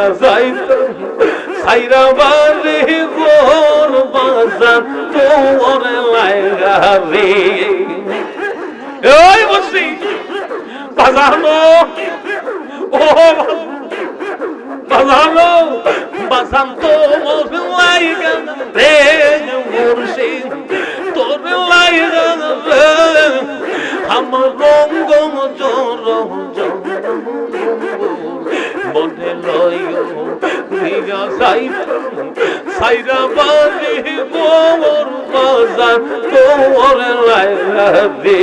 হইয়া যাইত সাইরা বারে গোর বাজার তোর লাইগা রে ওই বসি বাজানো ও বাজানো বাজান্ত মোর লাইগা রে মুর্শিদ তোর লাইগা রে আমার সাইরা বাড়ি মোর বাজার তোর লাইলা দে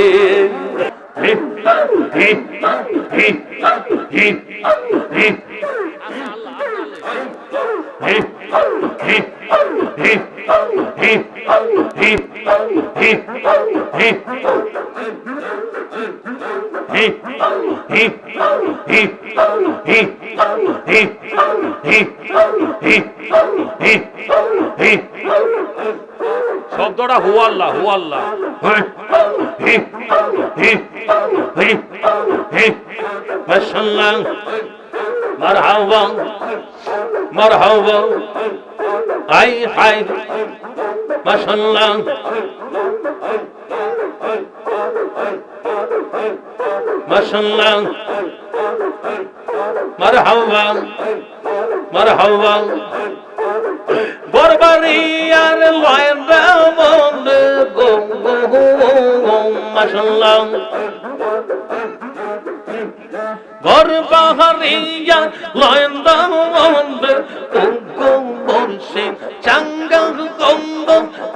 হুয়াল্লাহ মাশাল্লাহ মারহাবা। মারহাবা। Hi hi. মাশাল্লাহ মারহাবা। মারহাবা। বরবারি আর লয়েন মাশাল্লাহ। ঘর বাহারিয়া লয়ন্দা মন্দির গঙ্গ বর্ষে চাঙ্গা গঙ্গ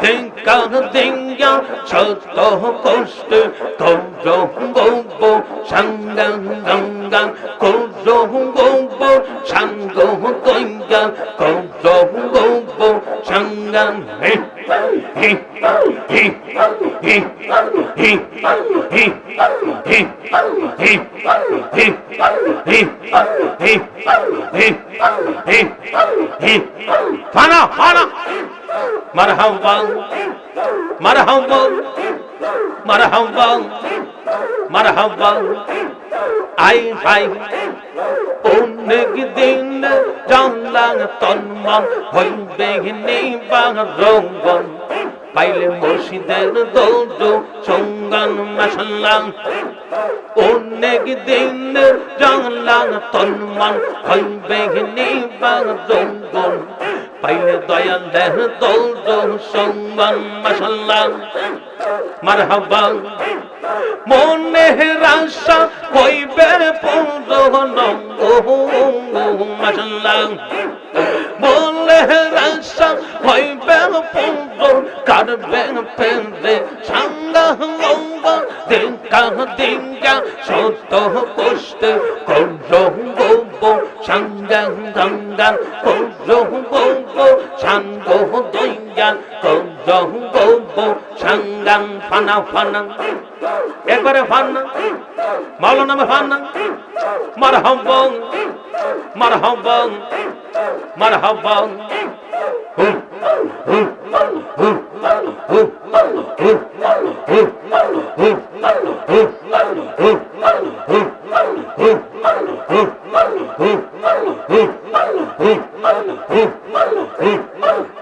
ধিঙ্কার ধিঙ্গ দিঙ্গা ছত কষ্ট কৌজ গৌব সাঙ্গা গঙ্গা কৌজ গৌব সাঙ্গ দৈঙ্গা কৌজ গৌব সাঙ্গা হে হে হে হে হে হে হে হে হে হে হে হে হে ফানা ফানা মারহাবা মারহাবা মারহাবা মারহাবা আই হাই অনেক দিন জানলাম তন্মন হইবে নিবাং রঙ্গন পাইলে মুর্শিদের দৌড় সঙ্গান মাসাল্লাম অনেক দিন জানলাম তন্মন হইবে নিবাং রঙ্গন পাইলে দয়া দেহ দৌদ সম্মান মাসাল্লাহ মারহাবা। মনে রাশা কইবে পৌদ নঙ্গ মাসাল্লাহ মনে রাশা কইবে পৌদ কারবে পেন্দে সাঙ্গা রঙ্গ দেঙ্কা দেঙ্কা সত্য, পুষ্ট করঙ্গ সাঙ্গা গঙ্গা করঙ্গ সাঙ্গ, দৈঙ্গা করঙ্গ সাঙ্গা, ফানা ফানা। একবারে ফানা। মাওলানা ফানা। মারহাম মারহাম মারহাম হুম।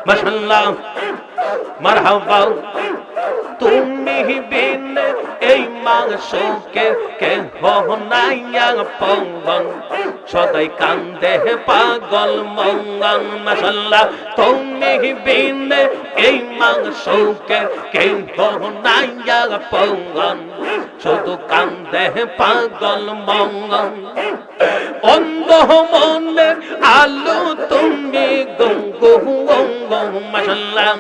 মাশাল্লাহ মারহাবা। তুমি বিন এই মাংসকে কে হনাইয়া পঙ্গন সদাই কান্দে পাগল মঙ্গন মাশাল্লাহ তুমি mihibinde Queiman açúcar, quem pornaia pongan Todo cande pagol mongan Ondo mone alu tumi gungu gungu mashallah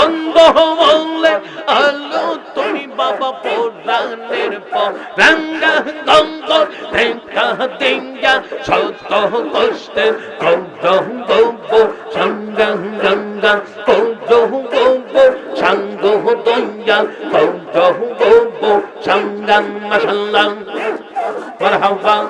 Ondo mone alu tumi বাবা প্রাণের পরাঙ্গা গঙ্গ দেখা দিঙ্গা শত কষ্টে কৌদ গৌব, সঙ্গা গঙ্গা কৌদ গৌব, সঙ্গ দঙ্গা কৌদ গৌব সঙ্গম মশাল্লাম। مرحبا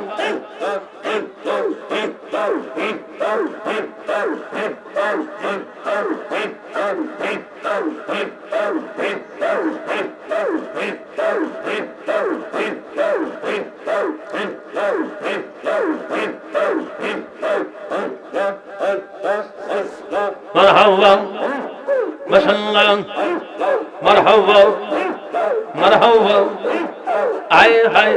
مرحبا مسلم مرحبا مرحبا آئے آئے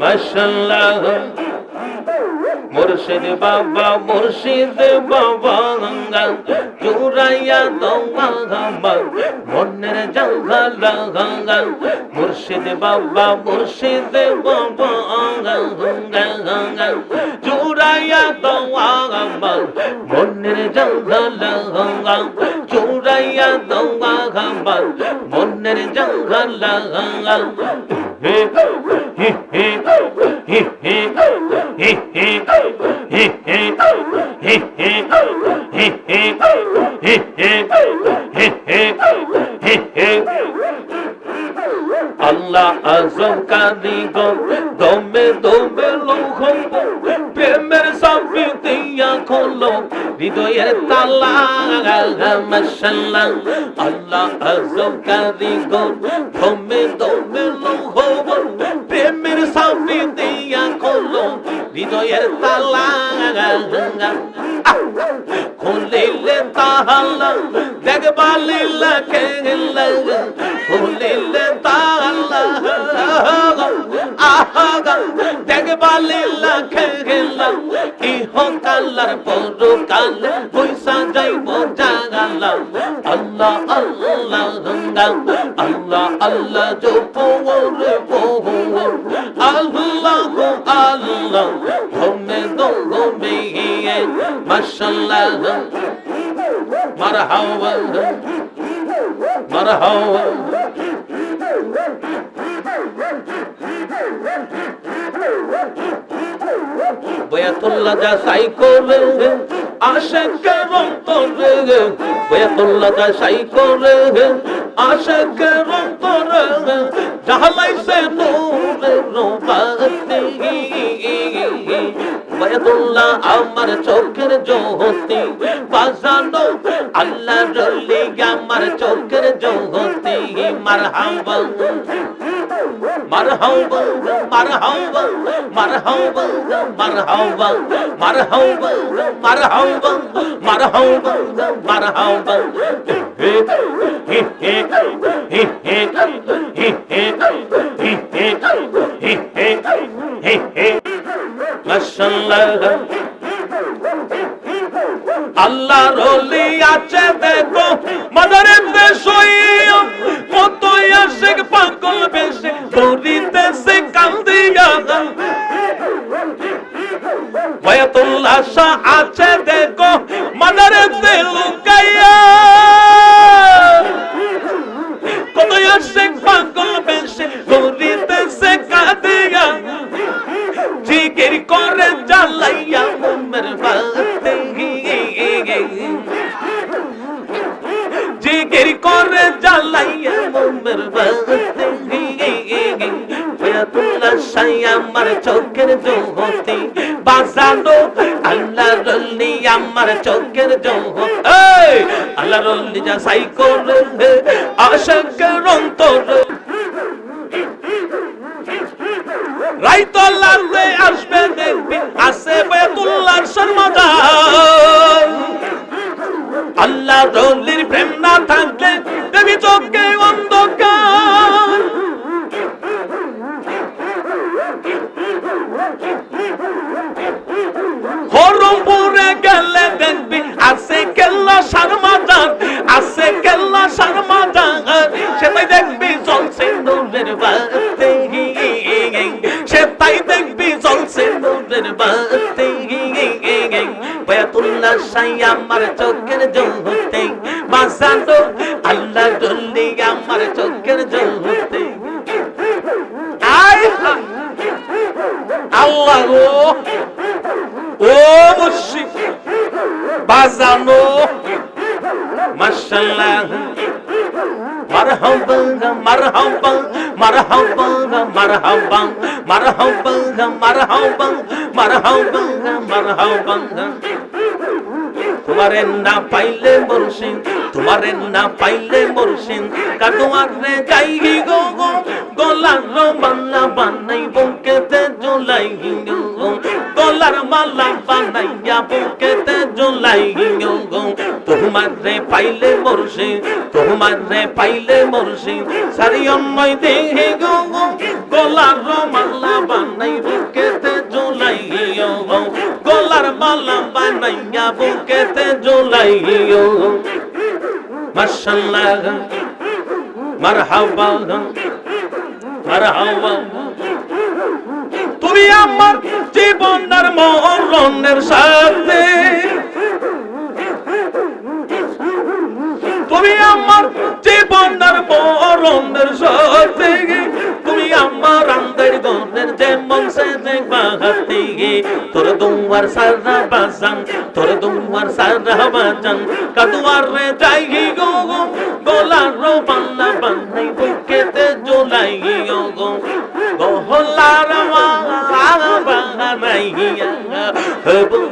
মাশাল্লাহ মুর্শিদ বাবা মুর্শিদ বাবা চুরাইয়া দোয়া মনের জঙ্গলা মুর্শিদ বাবা মুর্শিদ বাবা চুরাইয়া দোয়া মনের জঙ্গলা চুরাইয়া দোয়া। প্রেমের জঙ্গল আল্লাহ আজম কানি গম দমে দমে লোহ প্রেমের সামনে দিয়া খোলো হৃদয়ের তালা মাশাল্লাহ আল্লাহ আজম কাদিগো দমে দমে লোহ প্রেমের সাফি দিয়া খোলো হৃদয়ের তালা খুলিলে তাহাল্লা দেখবা লীলা খেলা খুলিলে লীলা খেলা ইহ কালার পর কালে পয়সা যাইব জাগালা আল্লাহ আল্লাহ গঙ্গা আল্লাহ আল্লাহ জপ ওরে বহু আল্লাহ আল্লাহ হোমে দোলো মেয়ে মাশাল্লাহ মারহাবা মারহাবা Thank you. বয়াতুল্লাহ যা সাই করে আশেকের অন্তরে বয়াতুল্লাহ যা সাই করে আশেকের অন্তরে জাহালাইছে নূরে রোবাতি বয়াতুল্লাহ আমার চোখের জ্যোতি। বাজানো আল্লাহ রলি আমার চোখের জ্যোতি। মারহাবা মারহাবা মারহাবা মারহাবা মারহাবা মারহাবা মারহাবা মারহাবা মারহাবা মাশাআল্লাহ আল্লাহ রলি আছে, দেখো, মাদারের দেশ কত আশেক, পাগল বেশে করিতেছে কান্দিয়া বয়াতুল্লাহ শাহ আছে, দেখো, মাদারের লুকাইয়া কত আশেক, পাগল বেশে করিতেছে চোখের জ্যোতি বাজানো আল্লাহ রল্লি আমার চোখের এই আল্লাহ রল্লি যা সাই করে আশঙ্কের আমার চোখের জল হতে আল্লাহ জলদি আমার চোখের জল হতে আল্লাহ। ও মুশি বাজানো মাশাল্লাহ মারহাবা মারহাবা মারহাবা মারহাবা মারহাবা মারহাবা মারহাবা মারহাবা তোমারে না পাইলে মরসিন তোমারে না পাইলে মরসিন কাটুয়ারে যাই গো গো, গলার মালা বানাই বুকেতে জুলাই গো গলার মালা বানাইয়া বুকেতে জুলাই গো তোমারে পাইলে মরসিন তোমারে পাইলে মরসিন সারি অন্যই দেহে গো গলার মালা বানাই বুকেতে জুলাই গলার মালা বানাইয়া বুকেতে জোলাইও। মাশাল্লাহ মারহাবা মারহাবা। তুমি আমার জীবনের মরণের সাথে তুমি আমার জীবনের মরণের সাথে তুমি আমার আন্দের গনের যেমন সে দেখবা হাতে তোর দুয়ার সারা বাজান, তোর দুয়ার সারা বাজান। কাদুয়ার রে যাই গো গো, গলার রো বান্না বান্নাই বুকেতে জোলাই গো গো। গহলার মালা বান্নাই বুকেতে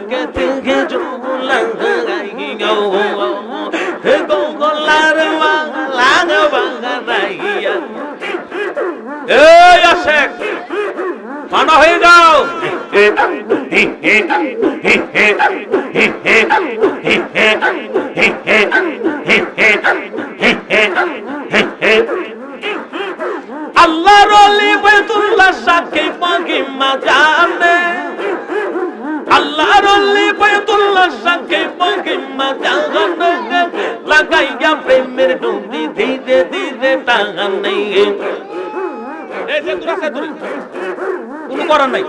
করার নাই।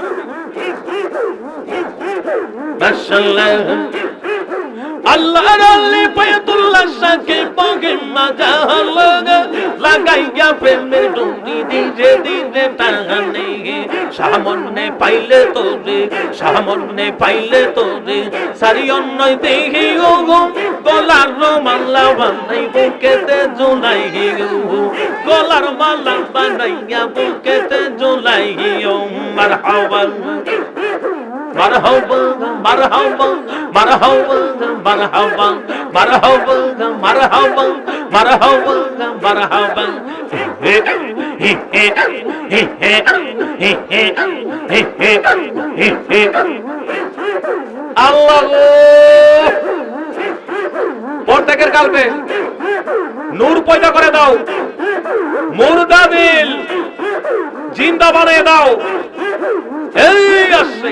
মাশাআল্লাহ। আল্লাহ রাল্লি পায়াতুল্লাহ সাকে পাগে মাজা লাগা। লাগাইয়া প্রেমের ডুরি ধীরে ধীরে টানে সামনে পাইলে তোরে সামনে পাইলে তোরে। সারি অন্যই দেখি গো গো গলার মালা বানাই বুকেতে জোলাই গো গলার মালা বানাইয়া বুকেতে জোলাই ও, মারহাবা। প্রত্যেকের কালপে নূর পয়দা করে দাও। মুর্দা দিল জিন্দা বানিয়ে দাও। এই আসে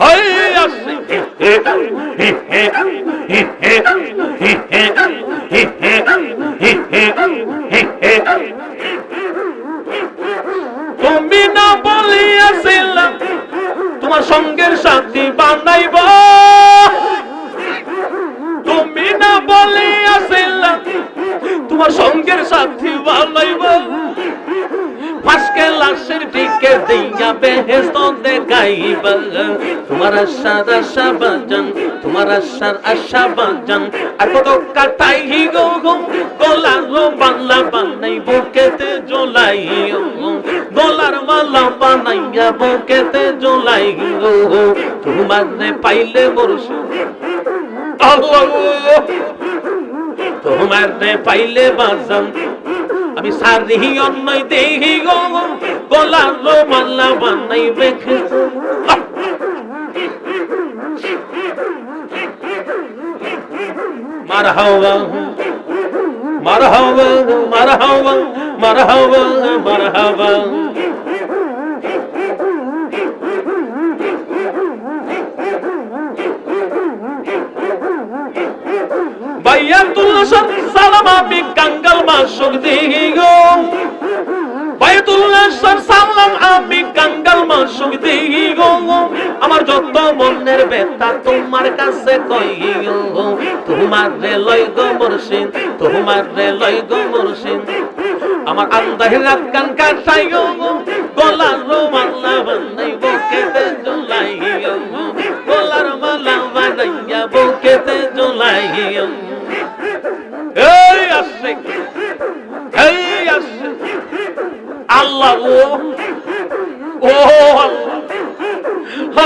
হয়ে আসছে দেখাইব তোমার আশার আশা বাজান তোমার আশার আশা বাজান আর কত কাটাই গো গো গলার বাংলা বানাই, বুকেতে জোলাই গলার মালা বানাইয়া বুকেতে জোলাই গো তোমার পাইলে বরসু তোমার পাইলে বাজান আমি সারি অন্যই দেখি গো গলার লো মাল্লা বান্নাই বেখে। মার হাওয়া মার হাওয়া মার হাওয়া মার হাওয়া মার হাওয়া বাইয়াতুল্লাহ সালাম আমি কাঙ্গাল মাসুক দিগো। গো সর সামলাম আমি কাঙ্গাল মাসুক দিই গো আমার যত মনের ব্যথা তোমার কাছে কইও তোমার রে লই গো মুর্শিদ, তোমার রে লই গো মুর্শিদ। আমার আন্দাহের রাত কান কাটাইও গলার মালা বানাই বুকেতে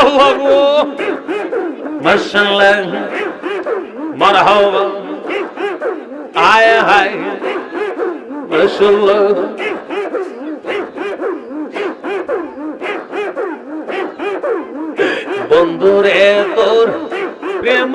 আল্লাহ গো মাশাআল্লাহ আয় হায়। মাশাআল্লাহ বন্ধুরে তোর প্রেম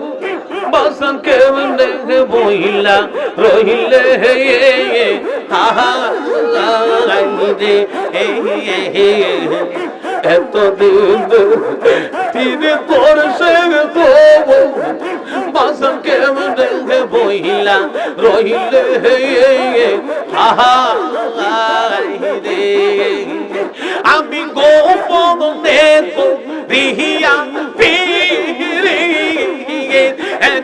বাসন কেমনে বইলা রহিলে, হে, হা এতদিন পিড়ি পড়ছে বাসন কেমনে বইলা রহিলে, হে, হা আমি গোপনে রিহিয়া ফিরে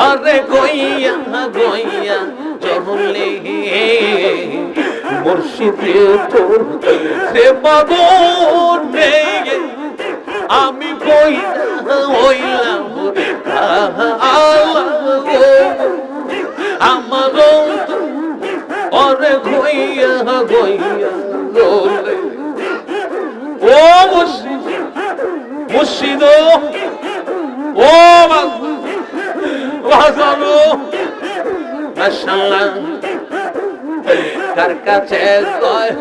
আরে গইয়া গইয়া চলে মুর্শিদে তোর সে মগনে আমি গইয়া হইলাম আমার আরে গইয়া গইয়া চলে ও মুর্শিদ মুর্শিদ, ও বাজারো মাশাআল্লাহ। কার কাছে কয়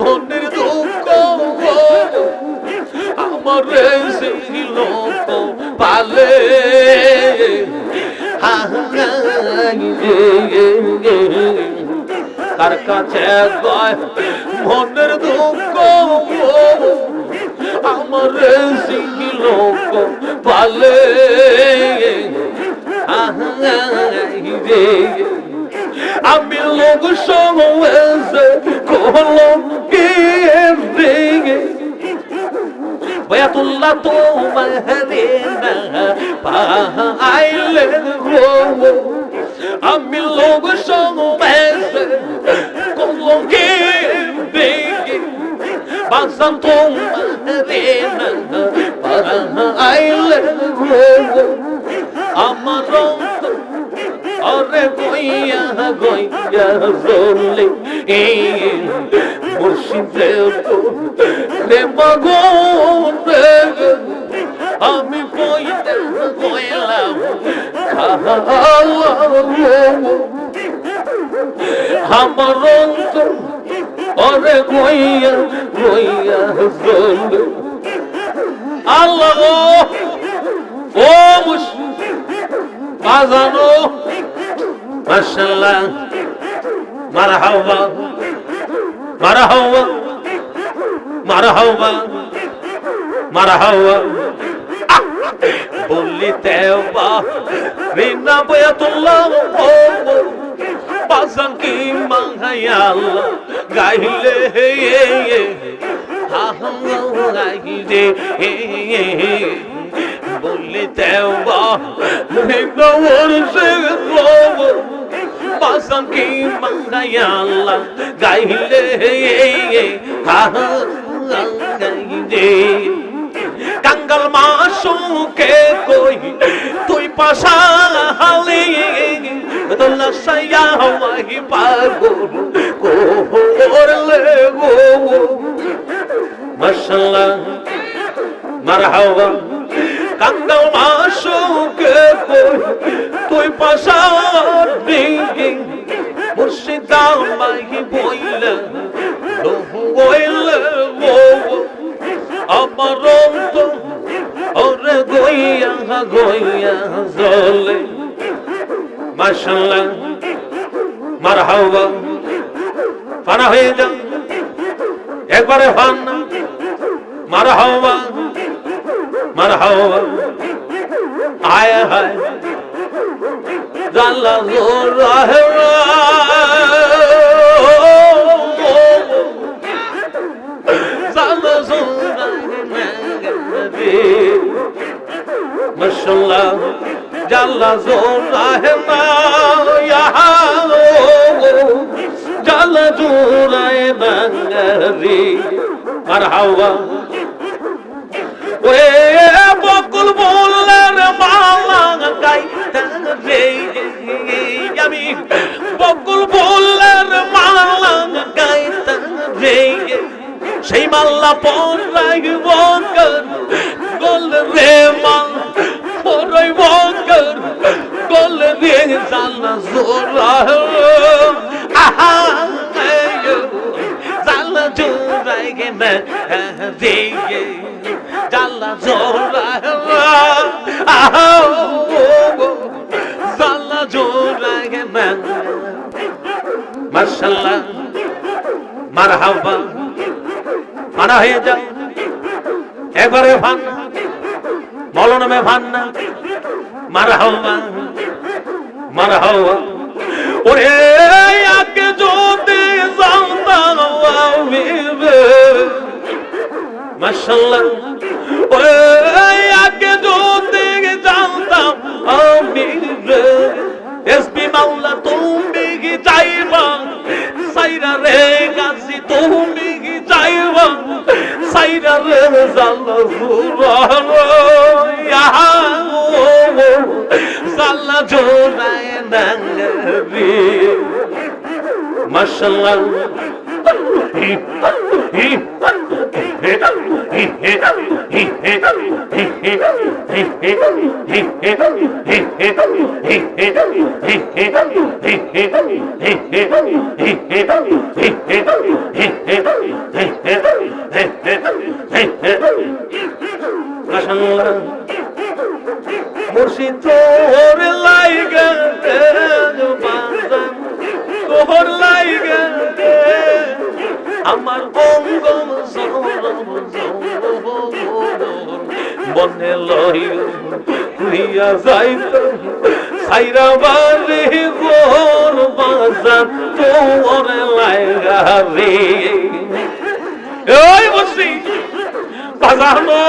মনের দুঃখ আমার সেই লোক পালে কার কাছে কয় মনের দুঃখ আমার সেই লোক পালে আমি লোক সময়েছে কলম কে বয়াতুল্লাহ তোমার না পাইলে গো আমি লোক সময়েছে কলম কে বাসান তোমার না পাইলে গো আমার অরে গইয়া গইয়া চলে এই মুর্শিদে রে মগন আমি কইতে কইলাম আমার অন্তর অরে গইয়া গইয়া চলে আল্লাহ বাজানো মাশাল্লাহ মারহাবা। মারহাবা। মারহাবা। মারহাবা। বললি তেবা রিনা বয়াতুল্লাহ বাজান কি মাঙ্গায়াল্লাহ গাইলে হে হে, হা। হা গাইলে হে হে বললি তেবা রিনা বলছে গো বাজান কি মাঙ্গায়াল্লাহ গাইলে কাঙ্গাল মাসুকে কই, তুই পাশালি দোলা সাইয়া হওয়াই পাগল কোরলে গো মাশাল্লাহ, মারহাবা। কাঙ্গাল মাসুকে তুই পাশালি মুর্শিদা মাই বইলে বইলে গো আমার অন্ত ওরে গইয়া গইয়া জলে মাশাল্লাহ, মারহাবা। ফানা হয়ে যান একবারে ফান মারহাবা। জাল্লা মাশাল্লাহ জাল্লা জোর রাহে না ইয়া জাল্লা জোর রে মারহাবা। ওরে বকুল রে আমি বকুল বললেন মালা গাইতে রে। সেই মাল্লা পরাই বকর গোল রে মা পরাই বকর গোল রে জানা জোরা আহা জালা জোরাই গে না রে। জালা জোরা আহা মাশাআল্লাহ। মারহাবা। মানা হয়ে যাও একবারে ফান। মলন মে ফান না। মারা হওয়া মারা হওয়া ওরে আগে যদি মাশাল্লাহ ওরে আগে যদি জানতাম আমি এসপি মাওলা তুমি কি চাইবা সাইরা রে গাছি, তুমি কি চাইবা সাইরা রে জাল্লা সুরানো ইয়া জাল্লা জোনায় নাঙ্গরি। মাশাআল্লাহ। মুর্শিদ তোর লাইগা তোর লাইগা আমার অঙ্গ বনে লই হইয়া যাইত। সাইরা বারে গোর বাজার, তোর লাইগা রে। ওই বাজানো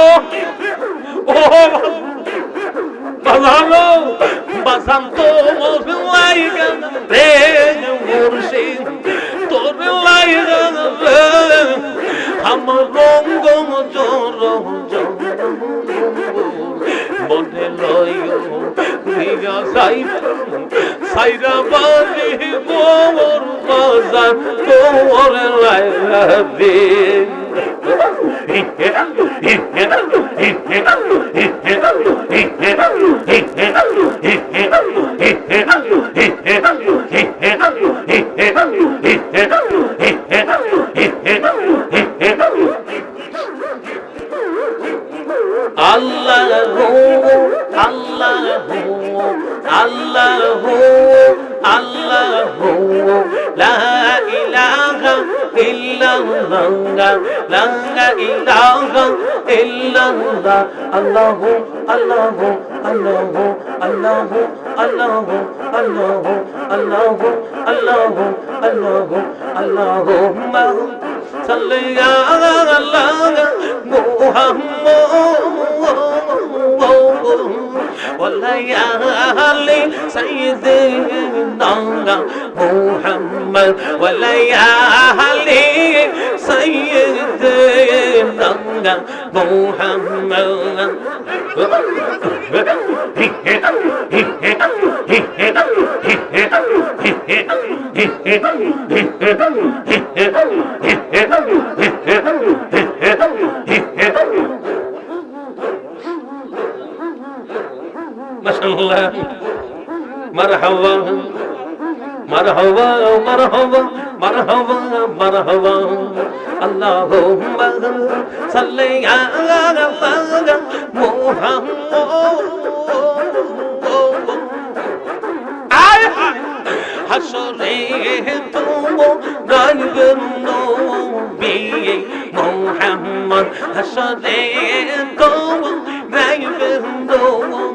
বারে গোর বাজার তোর লাইগা রে ইল্লাল্লাহ লা ইলাহা ইল্লাল্লাহ আল্লাহ আল্লাহ আল্লাহ আল্লাহ আল্লাহ আল্লাহ আল্লাহ আল্লাহ আল্লাহ আল্লাহুম্মা সাল্লি আলা মুহাম্মদ وليالي سيدنا محمد وليالي سيدنا محمد মাশাআল্লাহ। মারহাবা মারহাবা মারহাবা মারহাবা মারহাবা। اللهم صل على محمد হাসরে তোমার নবী মোহাম্মদ হাসরে তোমার নবী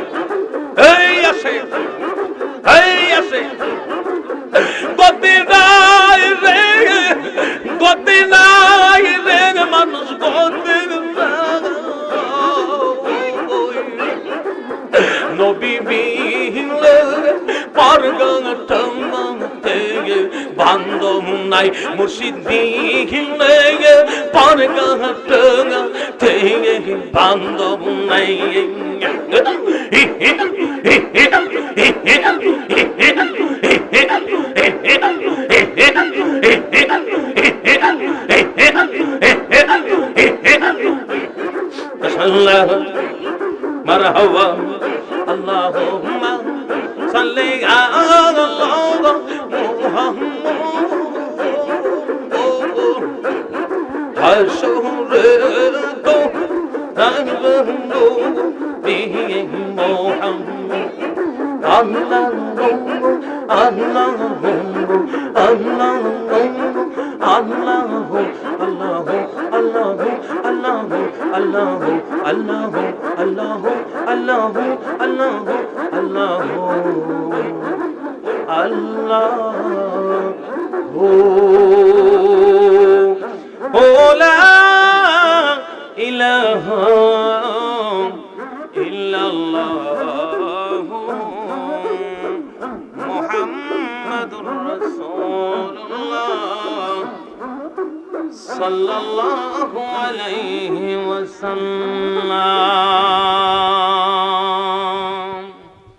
مرحبا اللهم صل على محمد حشر মুহাম্মদ হাসরে তো রানবন্ধু বিহি মোহাম্মদ আল্লাহ আল্লাহ আল্লাহ আল্লাহ আল্লাহ আল্লাহ আল্লাহ আল্লাহ আল্লাহ আল্লাহ আল্লাহ আল্লাহ صلى الله عليه وسلم